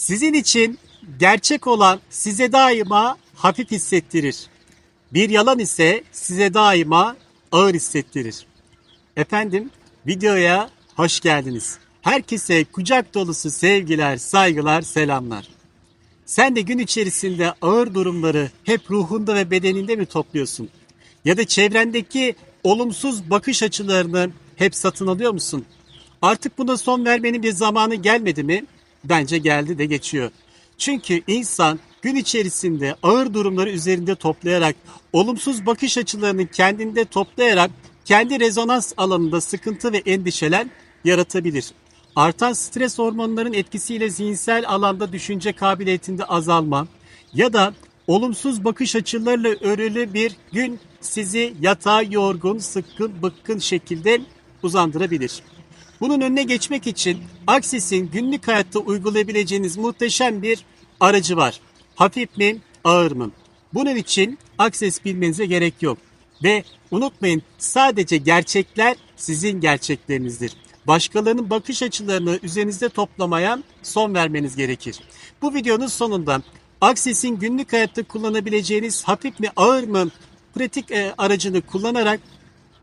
Sizin için gerçek olan size daima hafif hissettirir. Bir yalan ise size daima ağır hissettirir. Efendim videoya hoş geldiniz. Herkese kucak dolusu sevgiler, saygılar, selamlar. Sen de gün içerisinde ağır durumları hep ruhunda ve bedeninde mi topluyorsun? Ya da çevrendeki olumsuz bakış açılarını hep satın alıyor musun? Artık buna son vermenin bir zamanı gelmedi mi? Bence geldi de geçiyor. Çünkü insan gün içerisinde ağır durumları üzerinde toplayarak, olumsuz bakış açılarını kendinde toplayarak kendi rezonans alanında sıkıntı ve endişeler yaratabilir. Artan stres hormonlarının etkisiyle zihinsel alanda düşünce kabiliyetinde azalma ya da olumsuz bakış açılarıyla örülü bir gün sizi yatağa yorgun, sıkkın, bıkkın şekilde uzandırabilir. Bunun önüne geçmek için Aksis'in günlük hayatta uygulayabileceğiniz muhteşem bir aracı var. Hafif mi, ağır mı? Bunun için Akses bilmenize gerek yok. Ve unutmayın sadece gerçekler sizin gerçeklerinizdir. Başkalarının bakış açılarını üzerinizde toplamaya son vermeniz gerekir. Bu videonun sonunda Akses'in günlük hayatta kullanabileceğiniz hafif mi ağır mı pratik e, aracını kullanarak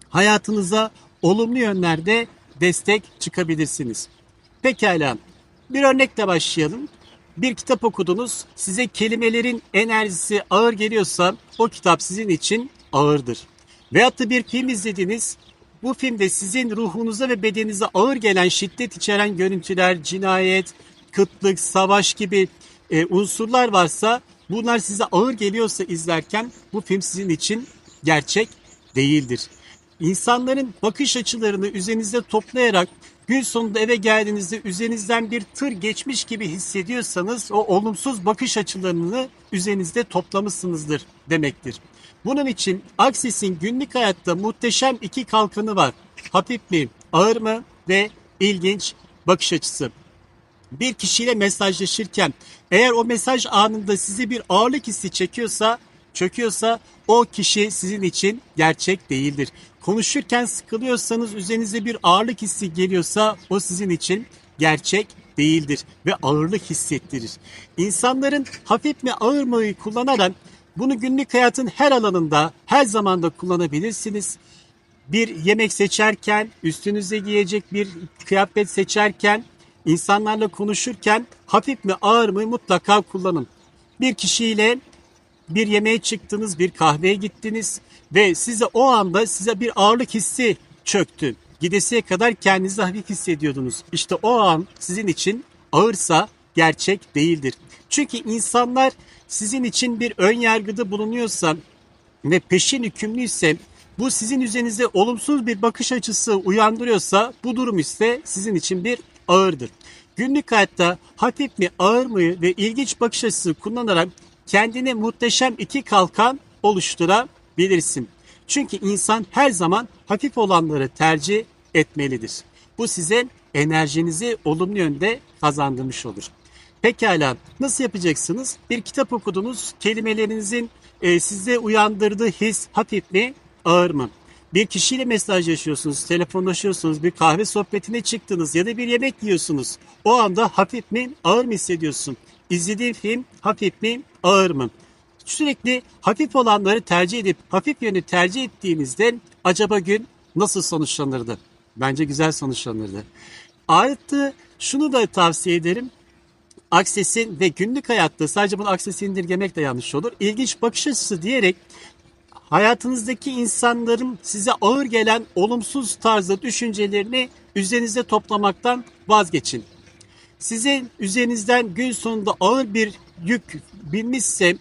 hayatınıza olumlu yönlerde destek çıkabilirsiniz. Pekala bir örnekle başlayalım. Bir kitap okudunuz, size kelimelerin enerjisi ağır geliyorsa o kitap sizin için ağırdır. Veyahut da bir film izlediniz, bu filmde sizin ruhunuza ve bedeninize ağır gelen şiddet içeren görüntüler, cinayet, kıtlık, savaş gibi e, unsurlar varsa bunlar size ağır geliyorsa izlerken bu film sizin için gerçek değildir. İnsanların bakış açılarını üzerinizde toplayarak gün sonunda eve geldiğinizde üzerinizden bir tır geçmiş gibi hissediyorsanız o olumsuz bakış açılarını üzerinizde toplamışsınızdır demektir. Bunun için Aksis'in günlük hayatta muhteşem iki kalkanı var. Hafif mi, ağır mı ve ilginç bakış açısı bir kişiyle mesajlaşırken eğer o mesaj anında size bir ağırlık hissi çekiyorsa, çöküyorsa o kişi sizin için gerçek değildir. Konuşurken sıkılıyorsanız üzerinize bir ağırlık hissi geliyorsa o sizin için gerçek değildir ve ağırlık hissettirir. İnsanların hafif mi ağır mı kullanarak bunu günlük hayatın her alanında, her zamanda kullanabilirsiniz. Bir yemek seçerken, üstünüze giyecek bir kıyafet seçerken İnsanlarla konuşurken hafif mi ağır mı mutlaka kullanın. Bir kişiyle bir yemeğe çıktınız, bir kahveye gittiniz ve size o anda size bir ağırlık hissi çöktü. Gidesiye kadar kendinizi hafif hissediyordunuz. İşte o an sizin için ağırsa gerçek değildir. Çünkü insanlar sizin için bir ön yargıda bulunuyorsa ve peşin hükümlüyse bu sizin üzerinize olumsuz bir bakış açısı uyandırıyorsa bu durum ise sizin için bir ağırdır. Günlük hayatta hafif mi ağır mı ve ilginç bakış açısı kullanarak kendine muhteşem iki kalkan oluşturabilirsin. Çünkü insan her zaman hafif olanları tercih etmelidir. Bu size enerjinizi olumlu yönde kazandırmış olur. Pekala nasıl yapacaksınız? Bir kitap okudunuz, kelimelerinizin e, size uyandırdığı his hafif mi, ağır mı? Bir kişiyle mesajlaşıyorsunuz, telefonlaşıyorsunuz, bir kahve sohbetine çıktınız ya da bir yemek yiyorsunuz. O anda hafif mi, ağır mı hissediyorsun? İzlediğin film hafif mi, ağır mı? Sürekli hafif olanları tercih edip hafif yönü tercih ettiğinizde acaba gün nasıl sonuçlanırdı? Bence güzel sonuçlanırdı. Ayrıca şunu da tavsiye ederim. Aksesin ve günlük hayatta sadece bunu aksesi indirgemek de yanlış olur. İlginç bakış açısı diyerek hayatınızdaki insanların size ağır gelen olumsuz tarzda düşüncelerini üzerinize toplamaktan vazgeçin. Sizin üzerinizden gün sonunda ağır bir yük binmişse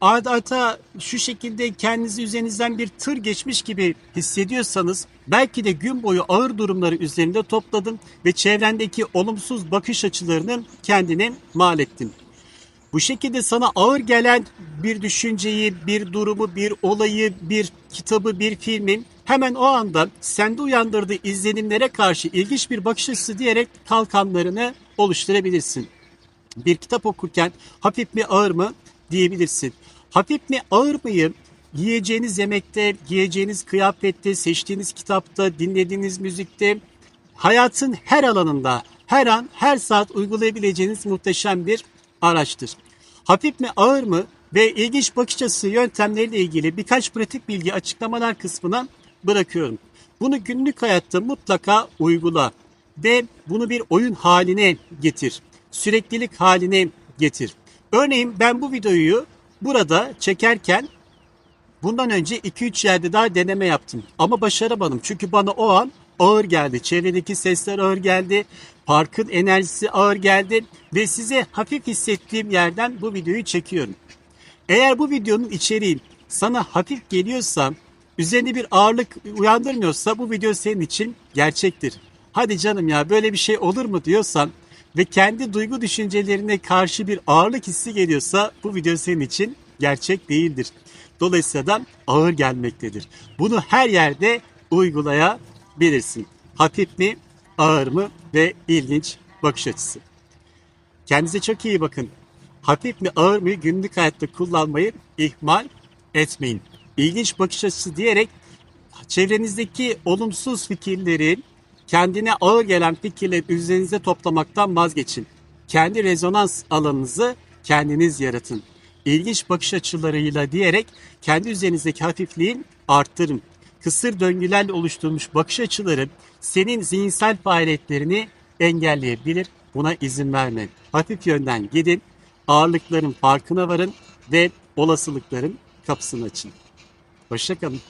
adeta şu şekilde kendinizi üzerinizden bir tır geçmiş gibi hissediyorsanız belki de gün boyu ağır durumları üzerinde topladın ve çevrendeki olumsuz bakış açılarını kendine mal ettin. Bu şekilde sana ağır gelen bir düşünceyi, bir durumu, bir olayı, bir kitabı, bir filmin hemen o anda sende uyandırdığı izlenimlere karşı ilginç bir bakış açısı diyerek kalkanlarını oluşturabilirsin. Bir kitap okurken hafif mi ağır mı diyebilirsin. Hafif mi ağır mıyı yiyeceğiniz yemekte, giyeceğiniz kıyafette, seçtiğiniz kitapta, dinlediğiniz müzikte, hayatın her alanında, her an, her saat uygulayabileceğiniz muhteşem bir araştır. Hafif mi ağır mı ve ilginç bakış açısı yöntemleriyle ilgili birkaç pratik bilgi açıklamalar kısmına bırakıyorum. Bunu günlük hayatta mutlaka uygula ve bunu bir oyun haline getir. Süreklilik haline getir. Örneğin ben bu videoyu burada çekerken bundan önce 2-3 yerde daha deneme yaptım. Ama başaramadım çünkü bana o an ağır geldi. Çevredeki sesler ağır geldi. Parkın enerjisi ağır geldi. Ve size hafif hissettiğim yerden bu videoyu çekiyorum. Eğer bu videonun içeriği sana hafif geliyorsa, üzerinde bir ağırlık uyandırmıyorsa bu video senin için gerçektir. Hadi canım ya böyle bir şey olur mu diyorsan ve kendi duygu düşüncelerine karşı bir ağırlık hissi geliyorsa bu video senin için gerçek değildir. Dolayısıyla da ağır gelmektedir. Bunu her yerde uygulayabilirsin. Hafif mi, ağır mı ve ilginç bakış açısı. Kendinize çok iyi bakın. Hafif mi ağır mı günlük hayatta kullanmayı ihmal etmeyin. İlginç bakış açısı diyerek çevrenizdeki olumsuz fikirleri, kendine ağır gelen fikirleri üzerinize toplamaktan vazgeçin. Kendi rezonans alanınızı kendiniz yaratın. İlginç bakış açılarıyla diyerek kendi üzerinizdeki hafifliği arttırın. Kısır döngülerle oluşturulmuş bakış açıları senin zihinsel faaliyetlerini engelleyebilir. Buna izin verme. Hafif yönden gidin, ağırlıkların farkına varın ve olasılıkların kapısını açın. Hoşçakalın.